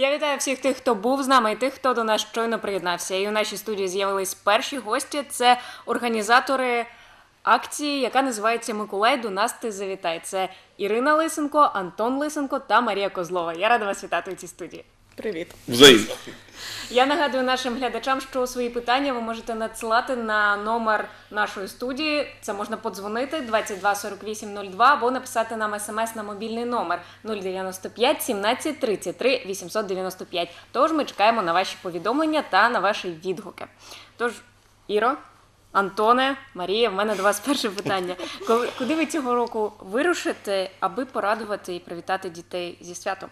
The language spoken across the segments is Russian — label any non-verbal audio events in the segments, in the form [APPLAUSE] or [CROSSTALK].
Я вітаю всіх тих, хто був з нами, і тих, хто до нас щойно приєднався. І у нашій студії з'явились перші гості. Це організатори акції, яка називається Миколай до нас ти завітай. Це Ірина Лисенко, Антон Лисенко та Марія Козлова. Я рада вас вітати у цій студії. Привіт. Взаимно. Я нагадую нашим глядачам, що свої питання ви можете надсилати на номер нашої студії. Це можна подзвонити 22 48 02 або написати нам смс на мобільний номер 095 17 33 895. Тож ми чекаємо на ваші повідомлення та на ваші відгуки. Тож, Іро, Антоне, Марія, в мене до вас перше питання. Коли куди ви цього року вирушите, аби порадувати і привітати дітей зі святом?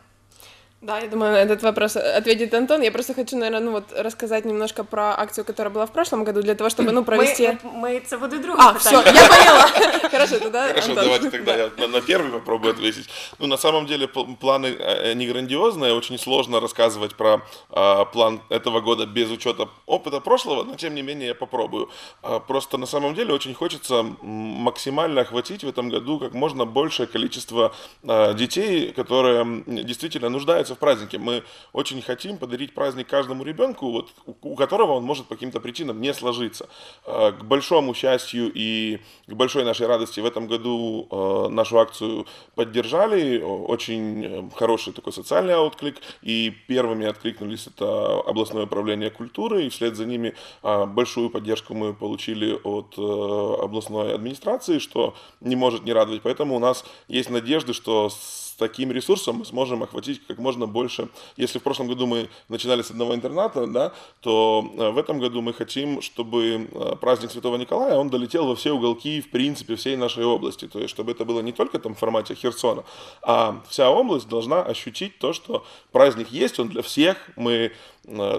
Да, я думаю, на этот вопрос ответит Антон. Я просто хочу, наверное, ну вот рассказать немножко про акцию, которая была в прошлом году, для того, чтобы, ну, провести... Ми, ми це буде друге А, все, я [LAUGHS] поняла. Хорошо, тогда Хорошо, Антон. давайте тогда я на, на первый попробую ответить. Ну, на самом деле, пл- планы э, не грандиозные, очень сложно рассказывать про а, план этого года без учета опыта прошлого, но тем не менее я попробую. А, просто на самом деле очень хочется максимально охватить в этом году как можно большее количество а, детей, которые действительно нуждаются в празднике. Мы очень хотим подарить праздник каждому ребенку, вот, у, которого он может по каким-то причинам не сложиться. А, К большому счастью и к большой нашей радости в этом году э, нашу акцию поддержали. Очень э, хороший такой социальный отклик. И первыми откликнулись это областное управление культуры. И вслед за ними большую поддержку мы получили от э, областной администрации, что не может не радовать. Поэтому у нас есть надежды, что с таким ресурсом мы сможем охватить как можно больше. Если в прошлом году мы начинали с одного интерната, да, то э, в этом году мы хотим, чтобы э, праздник Святого Николая, он долетел во все уголки, в принципе, всей нашей области. То есть, чтобы это было не только там в формате Херсона, а вся область должна ощутить то, что праздник есть, он для всех. Мы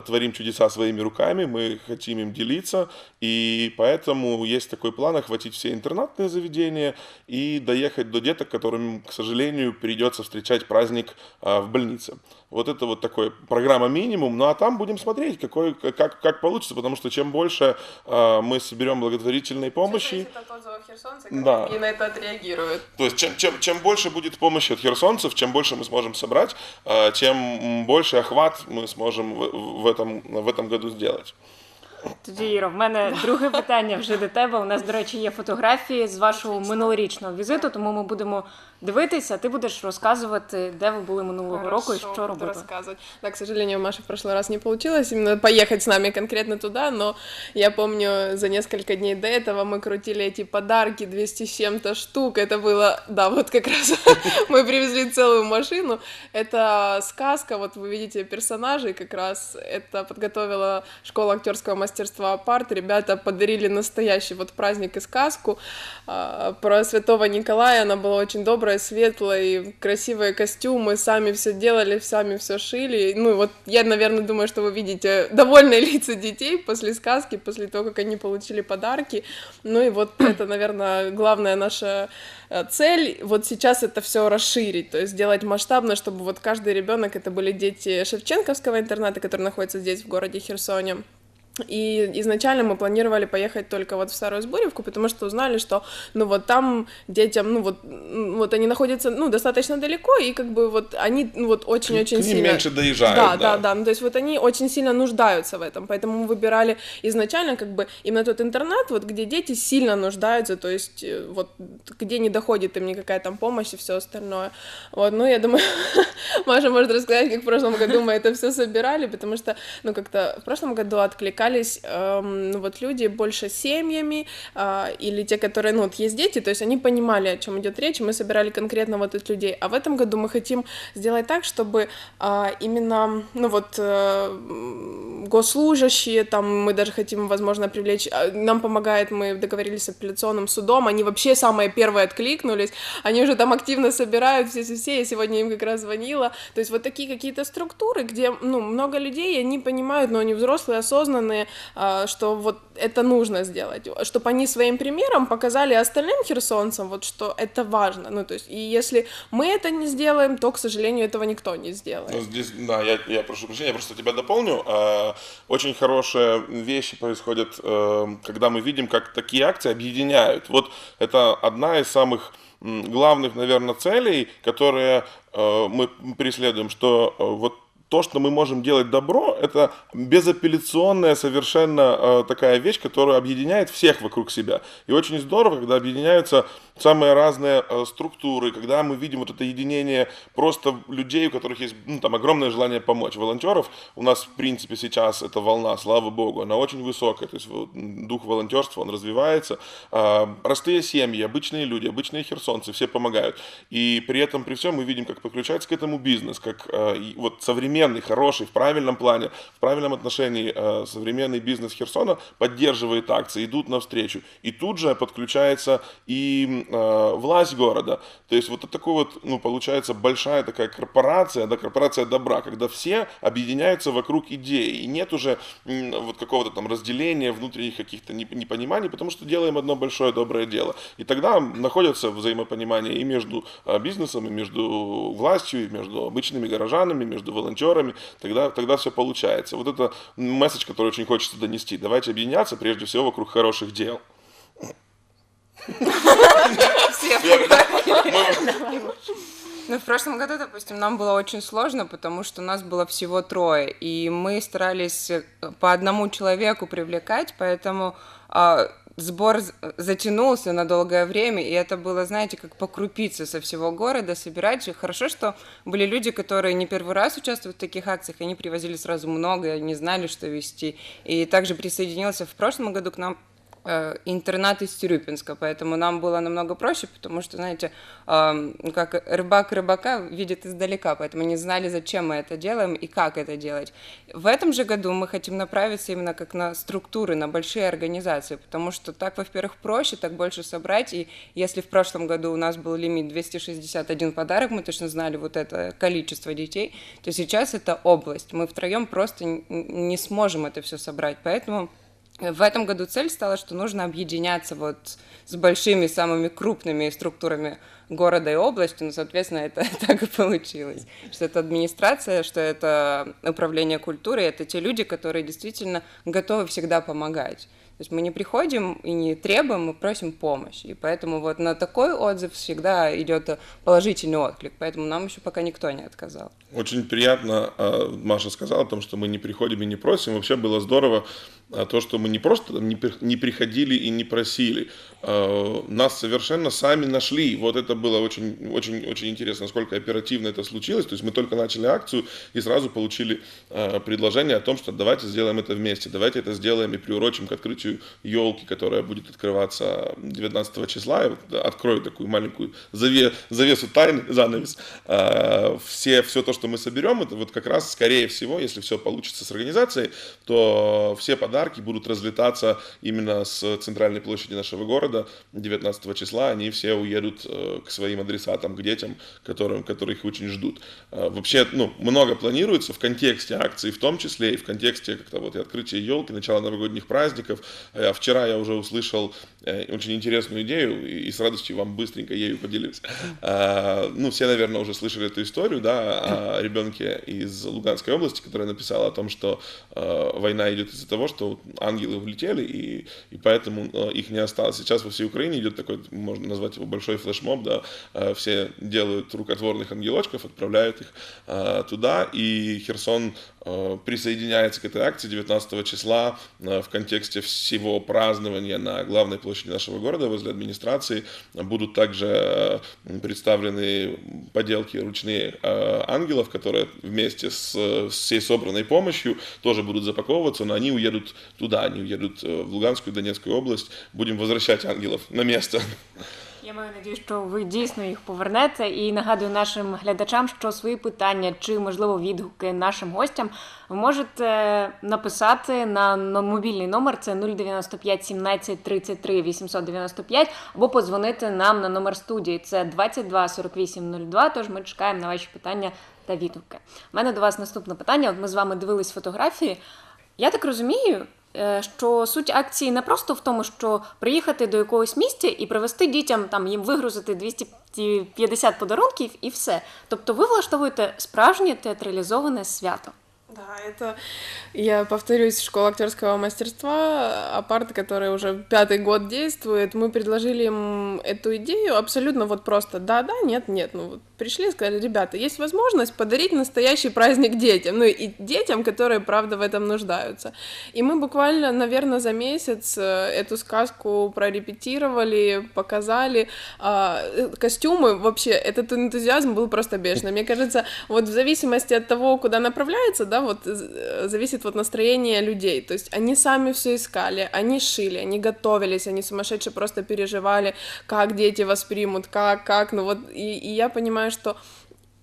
творим чудеса своими руками, мы хотим им делиться, и поэтому есть такой план охватить все интернатные заведения и доехать до деток, которым, к сожалению, придется встречать праздник а, в больнице. Вот это вот такой программа минимум, ну а там будем смотреть, какой, как, как получится, потому что чем больше а, мы соберем благотворительной помощи, Да. И на это отреагируют. то есть чем, чем, чем больше будет помощи от херсонцев, чем больше мы сможем собрать, а, тем больше охват мы сможем в, в, этом, в этом году сделать. Тоді, Іро, в мене друге питання вже до тебе. У нас, до речі, є фотографії з вашого минулорічного візиту, тому ми будемо дивитися, а ти будеш розказувати, де ви були минулого року і Хорошо, що буду робили. рассказывать. Да, к сожалению, Маша в прошлый раз не получилось именно поехать с нами конкретно туда, но я помню, за несколько дней до этого мы крутили эти подарки, 200 с чем-то штук, это было, да, вот как раз [LAUGHS] мы привезли целую машину, это сказка, вот вы видите персонажей, как раз это подготовила школа актерского мастерства АПАРТ, ребята подарили настоящий вот праздник и сказку а, про святого Николая, она была очень добрая, светлая, и красивые костюмы, сами все делали, сами все шили. Ну, вот я, наверное, думаю, что вы видите [LAUGHS] довольные лица детей после сказки, после того, как они получили подарки. Ну и вот это, наверное, главная наша э, цель вот сейчас это все расширить, то есть сделать масштабно, чтобы вот каждый ребенок это были дети Шевченковского интерната, который находится здесь в городе Херсоне. И изначально мы планировали поехать только вот в Старую Сборевку, потому что узнали, что, ну, вот там детям, ну, вот, вот они находятся, ну, достаточно далеко, и как бы вот они, ну, вот очень-очень сильно... меньше доезжают, Да, да, да. да, ну, то есть вот они очень сильно нуждаются в этом, поэтому мы выбирали изначально как бы именно тот интернат, вот где дети сильно нуждаются, то есть э, вот где не доходит им никакая там помощь и все остальное. Вот, ну, я думаю, [LAUGHS] Маша может рассказать, как в прошлом году мы это все собирали, потому что, ну, как-то в прошлом году откликались, эм, ну, вот люди больше семьями, а, или те, которые, ну, вот есть дети, то есть они понимали, о чем идет речь, и мы собирали конкретно вот от людей. А в этом году мы хотим сделать так, чтобы а, именно, ну, вот, э, госслужащие, там, мы даже хотим, возможно, привлечь, а, нам помогает, мы договорились с апелляционным судом, они вообще самые первые откликнулись, они уже там активно собирают все-все-все, я сегодня им как раз звонила, то есть вот такие какие-то структуры, где, ну, много людей, они понимают, но они взрослые, осознанные, а, что вот это нужно сделать, чтобы они своим примером показали остальным херсонцам, вот, что это важно, ну, то есть, и если мы это не сделаем, то, к сожалению, этого никто не сделает. Ну, здесь, да, я, я прошу прощения, я просто тебя дополню. А, Очень хорошие вещи происходят, э, когда мы видим, как такие акции объединяют. Вот это одна из самых главных, наверное, целей, которые э, мы преследуем, что э, вот то, что мы можем делать добро, это безапелляционная совершенно э, такая вещь, которая объединяет всех вокруг себя. И очень здорово, когда объединяются самые разные э, структуры, когда мы видим вот это единение просто людей, у которых есть ну, там огромное желание помочь. Волонтеров у нас, в принципе, сейчас эта волна, слава богу, она очень высокая, то есть вот, дух волонтерства, он развивается. А, простые семьи, обычные люди, обычные херсонцы, все помогают. И при этом, при всем, мы видим, как подключается к этому бизнес, как э, вот современный, хороший, в правильном плане, в правильном отношении э, современный бизнес Херсона поддерживает акции, идут навстречу. И тут же подключается и э, власть города. То есть вот такой вот, ну, получается большая такая корпорация, да, корпорация добра, когда все объединяются вокруг идеи. И нет уже вот какого-то там разделения, внутренних каких-то не- непониманий, потому что делаем одно большое доброе дело. И тогда находятся взаимопонимание и между э, бизнесом, и между властью, и между обычными горожанами, между волонтерами. Тогда, тогда все получается. Вот это месседж, который очень хочется донести. Давайте объединяться прежде всего вокруг хороших дел. Ну, в прошлом году, допустим, нам было очень сложно, потому что у нас было всего трое, и мы старались э, по одному человеку привлекать, поэтому а, сбор затянулся на долгое время, и это было, знаете, как по крупице со всего города собирать. И Хорошо, что были люди, которые не первый раз участвуют в таких акциях, они привозили сразу много, не знали, что вести. И также присоединился в прошлом году к нам интернат из Тюрюпинска, поэтому нам было намного проще, потому что, знаете, как рыбак рыбака видит издалека, поэтому не знали, зачем мы это делаем и как это делать. В этом же году мы хотим направиться именно как на структуры, на большие организации, потому что так, во-первых, проще, так больше собрать, и если в прошлом году у нас был лимит 261 подарок, мы точно знали вот это количество детей, то сейчас это область, мы втроем просто не сможем это все собрать, поэтому в этом году цель стала, что нужно объединяться вот с большими, самыми крупными структурами города и области, ну, соответственно, это [LAUGHS] так и получилось. Что это администрация, что это управление культурой, это те люди, которые действительно готовы всегда помогать. То есть мы не приходим и не требуем, мы просим помощь. И поэтому вот на такой отзыв всегда идет положительный отклик. Поэтому нам еще пока никто не отказал. Очень приятно, а, Маша сказала о том, что мы не приходим и не просим. Вообще было здорово а, то, что мы не просто не не приходили и не просили, а, нас совершенно сами нашли. Вот это было очень, очень, очень интересно, насколько оперативно это случилось. То есть мы только начали акцию и сразу получили а, предложение о том, что давайте сделаем это вместе, давайте это сделаем и приурочим к открытию елки, которая будет открываться 19 числа. Я вот открою такую маленькую заве- завесу тайны, занавес. А, Все, все то, что мы соберем, это вот как раз, скорее всего, если все получится с организацией, то все подарки будут разлетаться именно с центральной площади нашего города 19 числа. Они все уедут э, к своим адресатам, к детям, которым, которые их очень ждут. А, Вообще, ну, много планируется в контексте акции, в том числе и в контексте как-то вот и открытия елки, начала новогодних праздников. А Вчера я уже услышал э, очень интересную идею и с радостью вам быстренько ею поделюсь. Ну, все, наверное, уже слышали эту историю, да, о ребенке из Луганской области, которая написала о том, что э, война идет из-за того, что вот ангелы улетели, и, и поэтому э, их не осталось. Сейчас во всей Украине идет такой, можно назвать его большой флешмоб, да, э, все делают рукотворных ангелочков, отправляют их э, туда, и Херсон присоединяется к этой акции 19 числа в контексте всего празднования на главной площади нашего города возле администрации. Будут также представлены поделки ручные ангелов, которые вместе с всей собранной помощью тоже будут запаковываться, но они уедут туда, они уедут э, в Луганскую, Донецкую область. Будем возвращать ангелов на место. Я маю надію, що ви дійсно їх повернете. І нагадую нашим глядачам, що свої питання чи, можливо, відгуки нашим гостям ви можете написати на мобільний номер це 095 17 33 895 або подзвонити нам на номер студії. Це 22 48 02, Тож ми чекаємо на ваші питання та відгуки. У мене до вас наступне питання. От ми з вами дивились фотографії. Я так розумію, е, що суть акції не просто в тому, що приїхати до якогось місця і привезти дітям там їм вигрузити 250 подарунків і все. Тобто ви влаштовуєте справжнє театралізоване свято. Да, это, я повторюсь, школа актерского мастерства, апарт, который уже пятый год действует, мы предложили им эту идею абсолютно вот просто да-да, нет-нет, ну вот пришли и сказали, ребята, есть возможность подарить настоящий праздник детям, ну и детям, которые, правда, в этом нуждаются. И мы буквально, наверное, за месяц э, эту сказку прорепетировали, показали, а, э, костюмы, вообще, этот энтузиазм был просто бешеный. Мне кажется, вот в зависимости от того, куда направляется, да, вот э, зависит вот настроение людей. То есть они сами все искали, они шили, они готовились, они сумасшедше просто переживали, как дети воспримут, как, как, ну вот, и, и я понимаю, что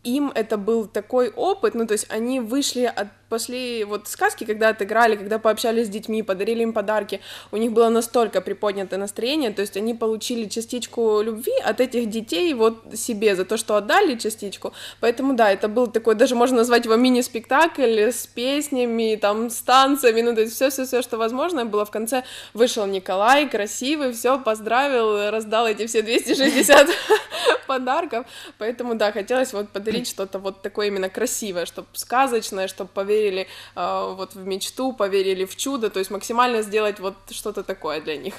им это был такой опыт, ну, то есть они вышли от после вот сказки, когда отыграли, когда пообщались с детьми, подарили им подарки, у них было настолько приподнятое настроение, то есть они получили частичку любви от этих детей вот себе за то, что отдали частичку. Поэтому да, это был такой, даже можно назвать его мини-спектакль с песнями, там, с танцами, ну, то есть все-все-все, что возможно было. В конце вышел Николай, красивый, все, поздравил, раздал эти все 260 [LAUGHS] подарков. Поэтому да, хотелось вот подарить что-то вот такое именно красивое, чтобы сказочное, чтобы поверить поверили э, вот в мечту, поверили в чудо, то есть максимально сделать вот что-то такое для них.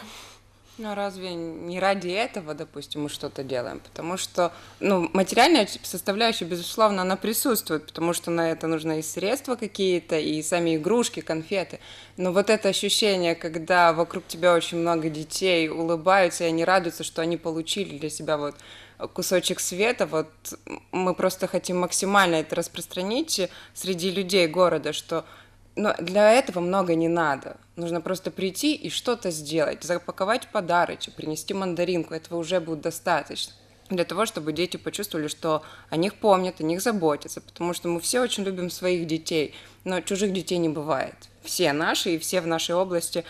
Ну, разве не ради этого, допустим, мы что-то делаем? Потому что, ну, материальная составляющая, безусловно, она присутствует, потому что на это нужны и средства какие-то, и сами игрушки, конфеты. Но вот это ощущение, когда вокруг тебя очень много детей улыбаются, и они радуются, что они получили для себя вот кусочек света, вот мы просто хотим максимально это распространить среди людей города, что но для этого много не надо. Нужно просто прийти и что-то сделать, запаковать подарочек, принести мандаринку. Этого уже будет достаточно для того, чтобы дети почувствовали, что о них помнят, о них заботятся, потому что мы все очень любим своих детей, но чужих детей не бывает. Все наши и все в нашей области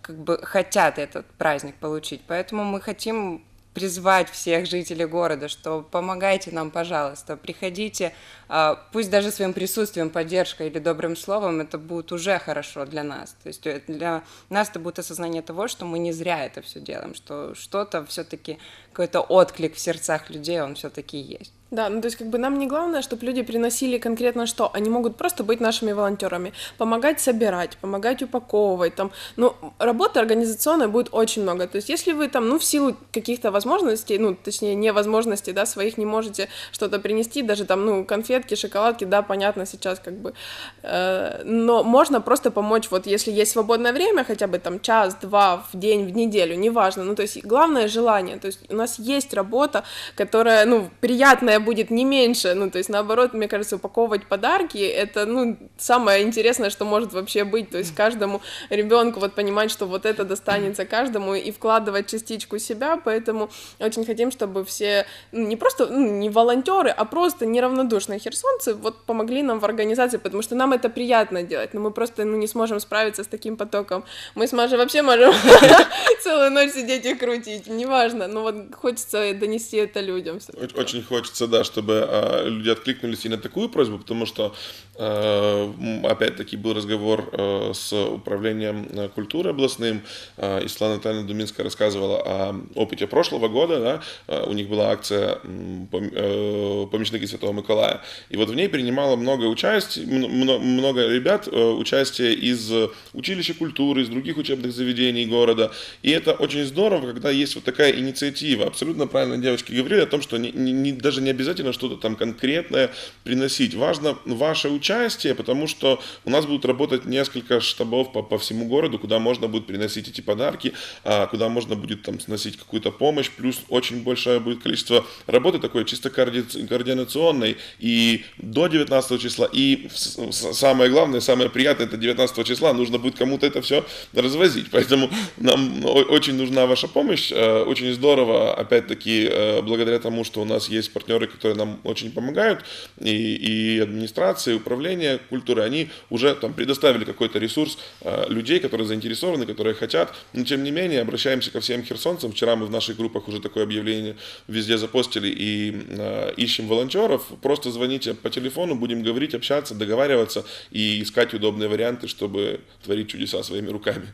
как бы хотят этот праздник получить, поэтому мы хотим призвать всех жителей города, что помогайте нам, пожалуйста, приходите, а, пусть даже своим присутствием, поддержкой или добрым словом, это будет уже хорошо для нас. То есть для нас это будет осознание того, что мы не зря это все делаем, что что-то все-таки, какой-то отклик в сердцах людей, он все-таки есть. Да, ну то есть как бы нам не главное, чтобы люди приносили конкретно что, они могут просто быть нашими волонтерами, помогать собирать, помогать упаковывать, там, ну, работы организационной будет очень много, то есть если вы там, ну, в силу каких-то возможностей, ну, точнее, невозможностей, да, своих не можете что-то принести, даже там, ну, конфетки, шоколадки, да, понятно сейчас как бы, э, но можно просто помочь, вот если есть свободное время, хотя бы там час-два в день, в неделю, неважно, ну, то есть главное желание, то есть у нас есть работа, которая, ну, приятная будет не меньше, ну, то есть, наоборот, мне кажется, упаковывать подарки, это, ну, самое интересное, что может вообще быть, то есть, каждому ребенку вот понимать, что вот это достанется каждому, и вкладывать частичку себя, поэтому очень хотим, чтобы все, ну, не просто, ну, не волонтеры, а просто неравнодушные херсонцы вот помогли нам в организации, потому что нам это приятно делать, но мы просто, ну, не сможем справиться с таким потоком. Мы с Машей вообще можем [LAUGHS] целую ночь сидеть и крутить, неважно, но вот хочется донести это людям. Очень хочется, да, чтобы э, люди откликнулись и на такую просьбу, потому что, э, опять-таки, был разговор э, с управлением культуры областным, э, и Светлана Натальевна Думинская рассказывала о опыте прошлого года, да, э, у них была акция э, «Помощники Святого Миколая», и вот в ней принимало много участия, много ребят э, участие из училища культуры, из других учебных заведений города, и это очень здорово, когда есть вот такая инициатива. Абсолютно правильно девочки говорили о том, что не, не, даже не обязательно что-то там конкретное приносить. Важно ваше участие, потому что у нас будут работать несколько штабов по, по всему городу, куда можно будет приносить эти подарки, а, куда можно будет там сносить какую-то помощь, плюс очень большое будет количество работы такой чисто коорди- координационной. И до 19 числа, и самое главное, самое приятное, это 19 числа нужно будет кому-то это все развозить, поэтому нам очень нужна ваша помощь, э, очень здорово, опять-таки, э, благодаря тому, что у нас есть партнеры, которые нам очень помогают, и, и администрация, и управление культуры, они уже там предоставили какой-то ресурс э, людей, которые заинтересованы, которые хотят, но тем не менее обращаемся ко всем херсонцам. Вчера мы в наших группах уже такое объявление везде запостили и э, ищем волонтеров. Просто звоните по телефону, будем говорить, общаться, договариваться и искать удобные варианты, чтобы творить чудеса своими руками.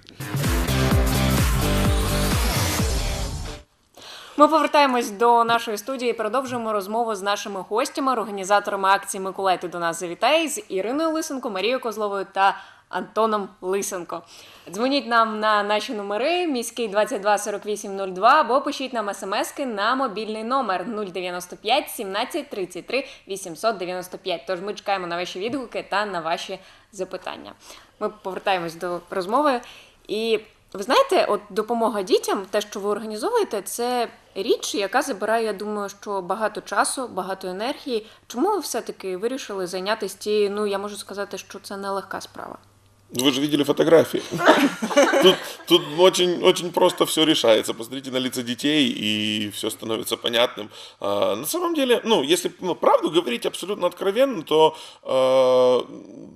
Ми повертаємось до нашої студії. і Продовжуємо розмову з нашими гостями, організаторами акції Миколай ти до нас завітай з Іриною Лисенко, Марією Козловою та Антоном Лисенко. Дзвоніть нам на наші номери міський 22 48 02 або пишіть нам смски на мобільний номер 095 17 33 895. Тож ми чекаємо на ваші відгуки та на ваші запитання. Ми повертаємось до розмови. І ви знаєте, от допомога дітям, те, що ви організовуєте, це річ, яка забирає, я думаю, що багато часу, багато енергії. Чому ви все-таки вирішили зайнятися цією? Ну я можу сказати, що це нелегка справа. Вы же видели фотографии. Тут, тут очень, очень просто все решается. Посмотрите на лица детей, и все становится понятным. А, на самом деле, ну, если ну, правду говорить абсолютно откровенно, то, э,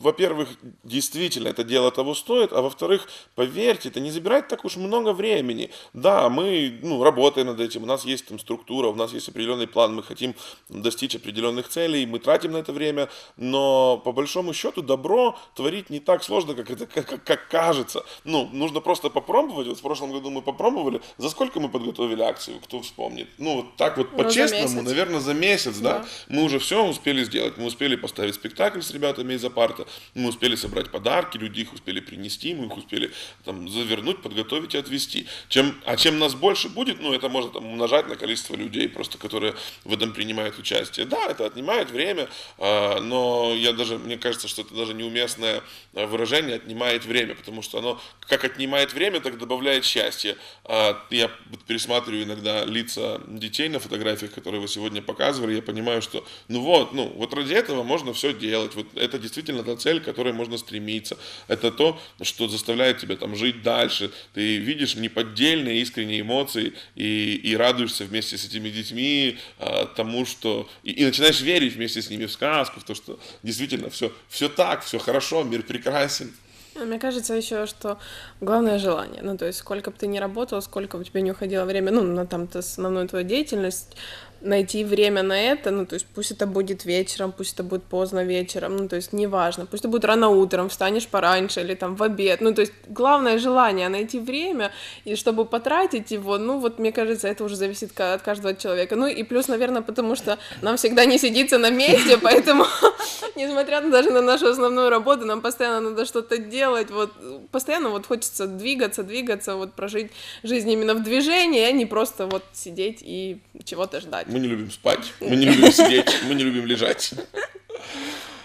во-первых, действительно это дело того стоит, а во-вторых, поверьте, это не забирает так уж много времени. Да, мы ну, работаем над этим, у нас есть там структура, у нас есть определенный план, мы хотим достичь определенных целей, мы тратим на это время, но по большому счету добро творить не так сложно, как это как, как- как кажется. Ну, нужно просто попробовать. Вот в прошлом году мы попробовали. За сколько мы подготовили акцию, кто вспомнит? Ну, вот так вот Ну, по-честному, наверное, за месяц, да? Да. Мы уже все успели сделать. Мы успели поставить спектакль с ребятами из апарта, мы успели собрать подарки, люди их успели принести, мы их успели там завернуть, подготовить и отвезти. Чем, а чем нас больше будет, ну, это можно там умножать на количество людей, просто которые в этом принимают участие. Да, это отнимает время, а, но я даже, мне кажется, что это даже неуместное а, выражение отнимает время, потому что оно как отнимает время, так добавляет счастье. А, Я пересматриваю иногда лица детей на фотографиях, которые вы сегодня показывали, я понимаю, что ну вот, ну вот ради этого можно все делать. Вот это действительно та цель, к которой можно стремиться. Это то, что заставляет тебя там жить дальше. Ты видишь неподдельные искренние эмоции и, и радуешься вместе с этими детьми а, тому, что... И, и начинаешь верить вместе с ними в сказку, в то, что действительно все, все так, все хорошо, мир прекрасен. А Мне кажется еще, что главное желание. Ну, то есть, сколько бы ты ни работал, сколько бы у тебя не уходило время, ну, на там то основную твою деятельность, найти время на это, ну, то есть, пусть это будет вечером, пусть это будет поздно вечером, ну, то есть, неважно, пусть это будет рано утром, встанешь пораньше или там в обед, ну, то есть, главное желание найти время, и чтобы потратить его, ну, вот, мне кажется, это уже зависит от каждого человека. Ну, и плюс, наверное, потому что нам всегда не сидится на месте, поэтому, [LAUGHS] несмотря даже на нашу основную работу, нам постоянно надо что-то делать, вот, постоянно вот хочется двигаться, двигаться, вот, прожить жизнь именно в движении, а не просто вот сидеть и чего-то ждать Мы не любим спать, мы не любим сидеть, мы не любим лежать.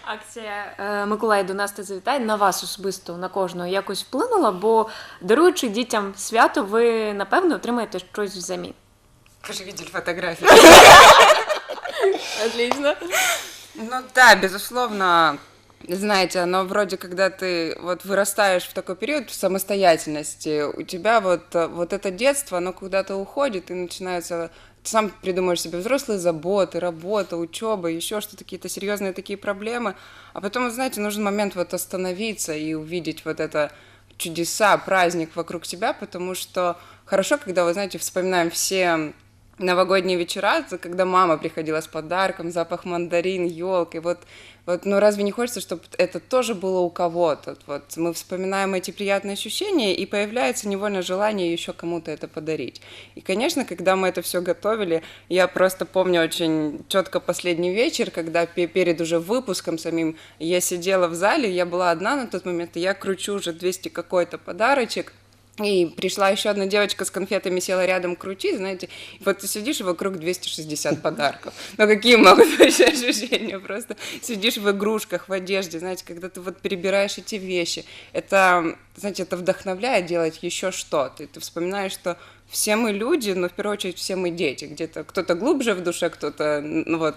Акція е, Миколай до нас та завітай на вас особисто на кожного якось вплинула, бо даруючи дітям свято, ви напевно отримаєте щось взамін. Вы же видели фотографии. Отлично. Ну да, безусловно, знаете, оно вроде, когда ты вот вырастаешь в такой период самостоятельности, у тебя вот, э, вот это детство, оно куда-то уходит и начинается сам придумаешь себе взрослые заботы, работа, учеба, еще что-то, какие-то серьезные такие проблемы. А потом, знаете, нужен момент вот остановиться и увидеть вот это чудеса, праздник вокруг себя, потому что хорошо, когда, вы знаете, вспоминаем все новогодние вечера, когда мама приходила с подарком, запах мандарин, елки, вот, вот, ну разве не хочется, чтобы это тоже было у кого-то? Вот мы вспоминаем эти приятные ощущения, и появляется невольно желание еще кому-то это подарить. И, конечно, когда мы это все готовили, я просто помню очень четко последний вечер, когда пе- перед уже выпуском самим я сидела в зале, я была одна на тот момент, и я кручу уже 200 какой-то подарочек, и пришла еще одна девочка с конфетами, села рядом крутить, знаете, вот ты сидишь, и вокруг 260 [LAUGHS] подарков. Ну, какие могут быть ощущения? Просто сидишь в игрушках, в одежде, знаете, когда ты вот перебираешь эти вещи. Это, знаете, это вдохновляет делать еще что-то. И ты вспоминаешь, что все мы люди, но в первую очередь все мы дети. Где-то кто-то глубже в душе, кто-то ну, вот,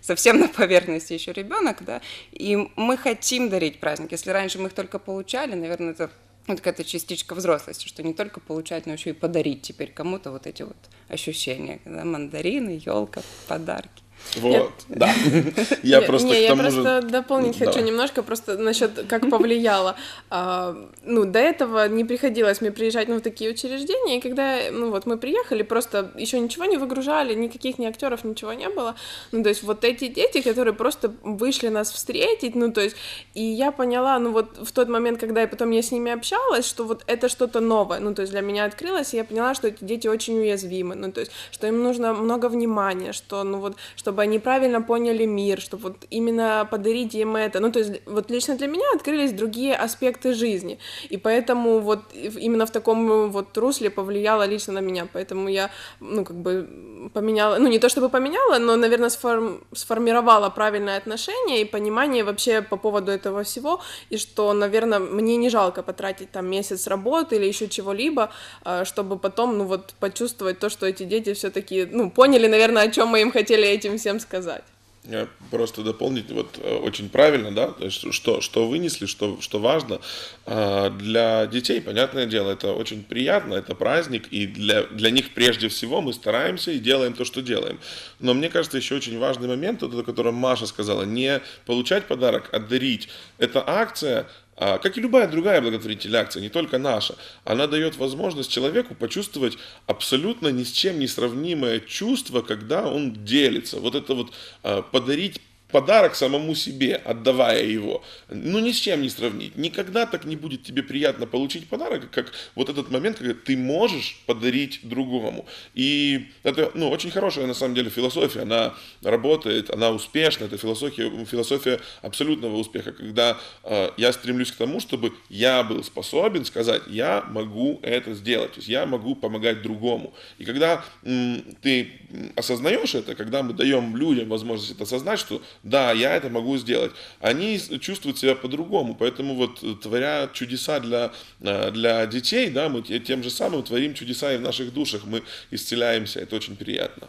совсем на поверхности еще ребенок, да. И мы хотим дарить праздник. Если раньше мы их только получали, наверное, это вот какая-то частичка взрослости, что не только получать, но еще и подарить теперь кому-то вот эти вот ощущения, да, мандарины, елка, подарки. Вот, да. [LAUGHS] Я Не- просто не, к я тому просто же... дополнить хочу Давай. немножко просто насчет как повлияло. [LAUGHS] А, ну, до этого не приходилось мне приезжать ну, в такие учреждения, и когда, ну, вот мы приехали, просто еще ничего не выгружали, никаких ни актеров, ничего не было. Ну, то есть вот эти дети, которые просто вышли нас встретить, ну, то есть, и я поняла, ну, вот в тот момент, когда я потом я с ними общалась, что вот это что-то новое, ну, то есть для меня открылось, и я поняла, что эти дети очень уязвимы, ну, то есть, что им нужно много внимания, что, ну, вот, чтобы они правильно поняли мир, чтобы вот именно подарить им это, ну, то есть, вот лично для меня открылись другие аспекты жизни, и поэтому вот именно в таком вот русле повлияло лично на меня, поэтому я, ну, как бы поменяла, ну, не то чтобы поменяла, но, наверное, сформ- сформировала правильное отношение и понимание вообще по поводу этого всего, и что, наверное, мне не жалко потратить там месяц работы или еще чего-либо, а, чтобы потом, ну, вот, почувствовать то, что эти дети все-таки, ну, поняли, наверное, о чем мы им хотели этим всем сказать. Я просто дополнить, вот э, очень правильно, да, то есть что, что вынесли, что, что важно. А, Для детей, понятное дело, это очень приятно, это праздник, и для, для них прежде всего мы стараемся и делаем то, что делаем. Но мне кажется, еще очень важный момент, вот о котором Маша сказала, не получать подарок, а дарить. Эта акция, как и любая другая благотворительная акция, не только наша, она дает возможность человеку почувствовать абсолютно ни с чем не сравнимое чувство, когда он делится. Вот это вот а, подарить подарок самому себе, отдавая его, ну ни с чем не сравнить. Никогда так не будет тебе приятно получить подарок, как вот этот момент, когда ты можешь подарить другому. И это, ну, очень хорошая на самом деле философия, она работает, она успешна, это философия, философия абсолютного успеха, когда э, я стремлюсь к тому, чтобы я был способен сказать, я могу это сделать, то есть я могу помогать другому. И когда м, ты осознаешь это, когда мы даем людям возможность это осознать, что да, я это могу сделать, они чувствуют себя по-другому. Поэтому вот э, творя чудеса для, э, для детей, да, мы те- тем же самым творим чудеса и в наших душах, мы исцеляемся, это очень приятно.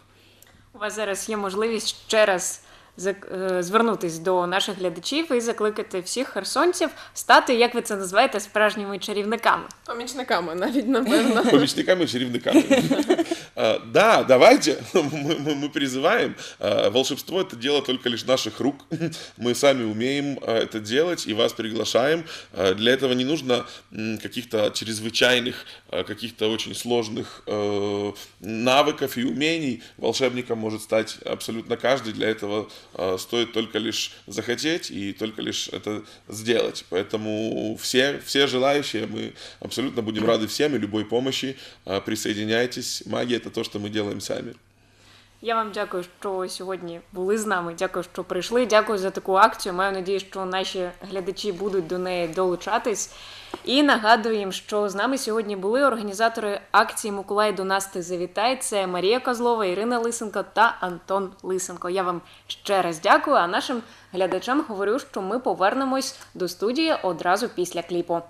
У вас зараз є можливість ще раз зак- е, звернутись до наших глядачів і закликати всіх херсонців стати, як ви це називаєте, справжніми чарівниками. Помічниками навіть, напевно. [LAUGHS] Помічниками и чарівниками. А, Да, давайте, [LAUGHS] мы, мы- мы призываем. А, Волшебство это дело только лишь наших рук. Мы сами умеем а, это делать и вас приглашаем. А, Для этого не нужно м, каких-то чрезвычайных, а, каких-то очень сложных э, навыков и умений. Волшебником может стать абсолютно каждый. Для этого а, стоит только лишь захотеть и только лишь это сделать. Поэтому все, все желающие, мы абсолютно будем рады всем и любой помощи. А, Присоединяйтесь. Магия это то, что мы делаем сами. Я вам дякую, що сьогодні були з нами. Дякую, що прийшли. Дякую за таку акцію. Маю надію, що наші глядачі будуть до неї долучатись. І нагадую їм, що з нами сьогодні були організатори акції Миколай до нас ти завітай. Це Марія Козлова, Ірина Лисенко та Антон Лисенко. Я вам ще раз дякую. А нашим глядачам говорю, що ми повернемось до студії одразу після кліпу.